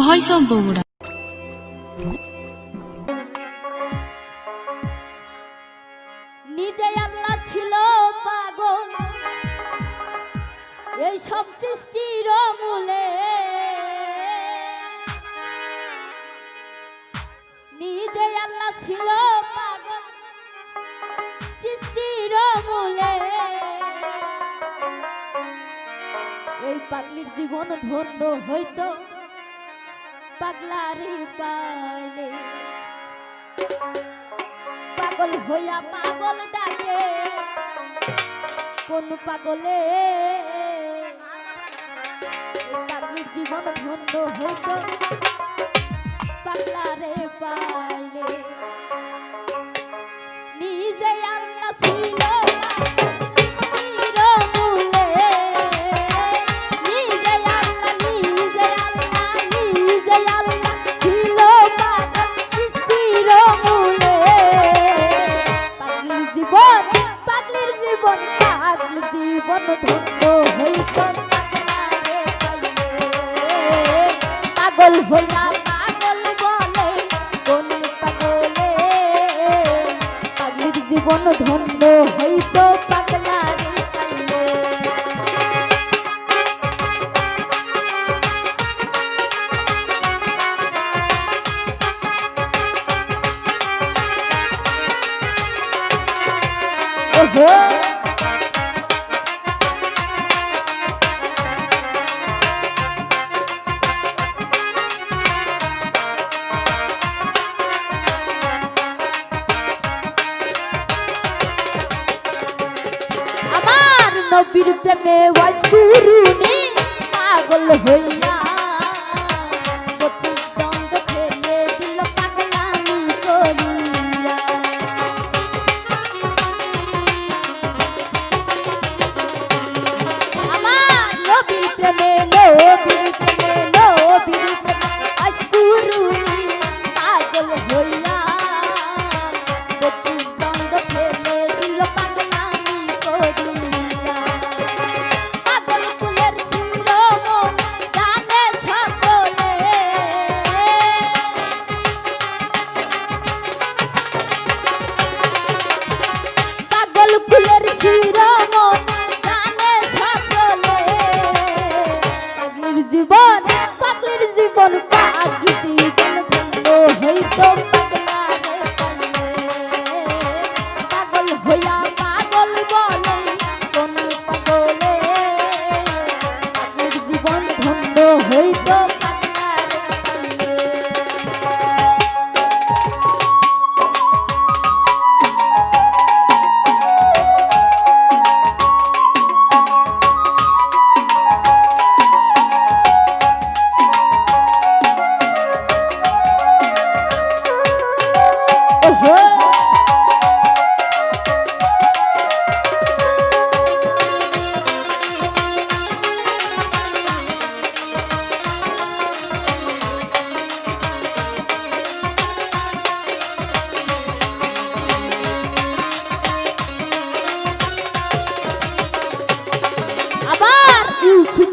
Voice of Bogura নিজে ছিল সৃষ্টির নিজে ছিল সৃষ্টির এই জীবন ধন্য হইতো। পাগলারে পালে পাগল। হইয়া পাগল ডাকে। কোন পাগলে? পাগলির জীবন ধন্য হইত। ধন্য হইত। পাগল হইয়া পাগল বলে কোন পাগলে পাগলির জীবন ধন্য হইত পাগলারে পাইলে নবীর প্রেমে ওয়াজুরুনি পাগল হইয়া। নবীর প্রেমে জীবন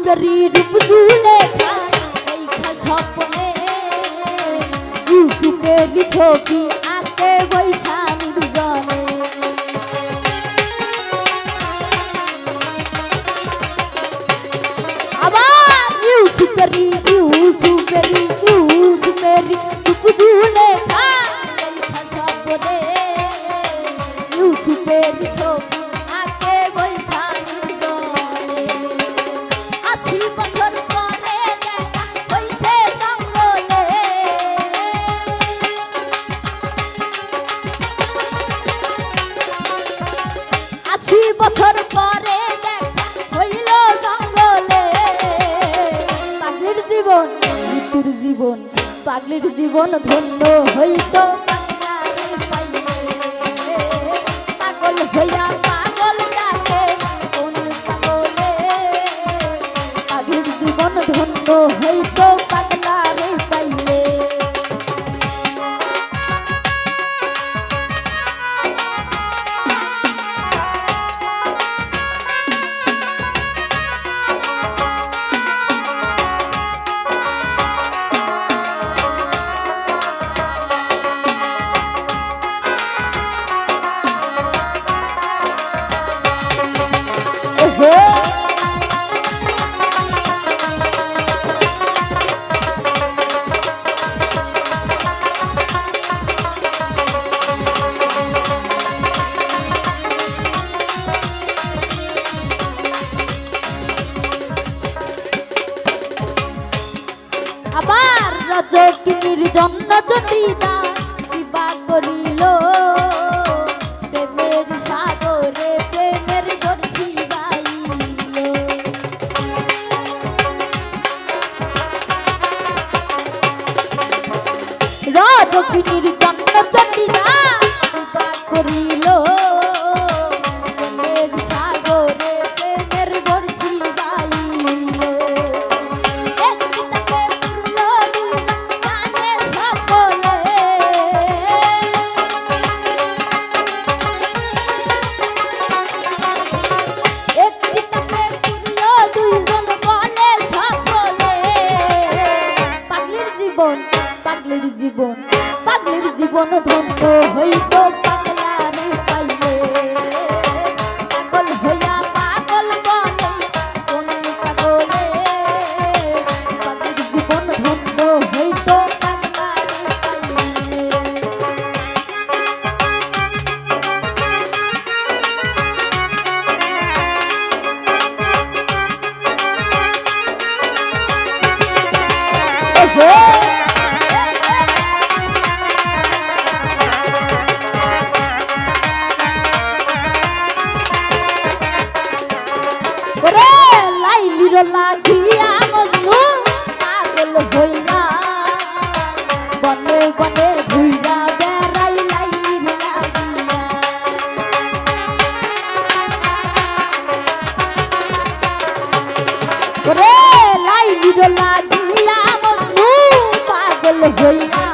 ইউসুফেরই রূপ তুলে খায় এই খা স্বপ্নে ইউসুফেরই ছবি আঁকে বৈশালীর জনে। আবার ইউসুফেরই ইউসুফেরই ইউসুফেরই রূপ ছবি আঁকে বছর পরে জীবন মৃত্যুর জীবন পাগলির জীবন ধন্য হইত আবার রজকিনীর জন্য চটিদা বিবাহ করিল। প্রেমের সাগরে প্রেমের বর্ষি গাইল রজকিনীর জন্য চটিদা বিবাহ করিল। con দিয়া মজনু পাগল হইয়া বনে বনে ঘুইরা বেড়াইলাই ওরে লাইলি লাগিয়া মজনু পাগল হইয়া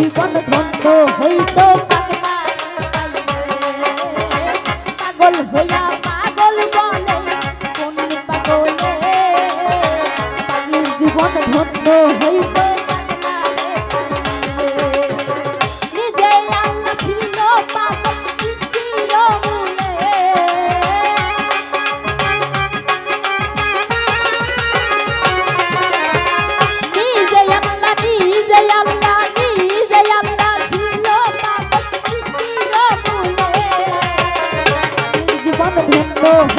জীবন ধন্য হইত।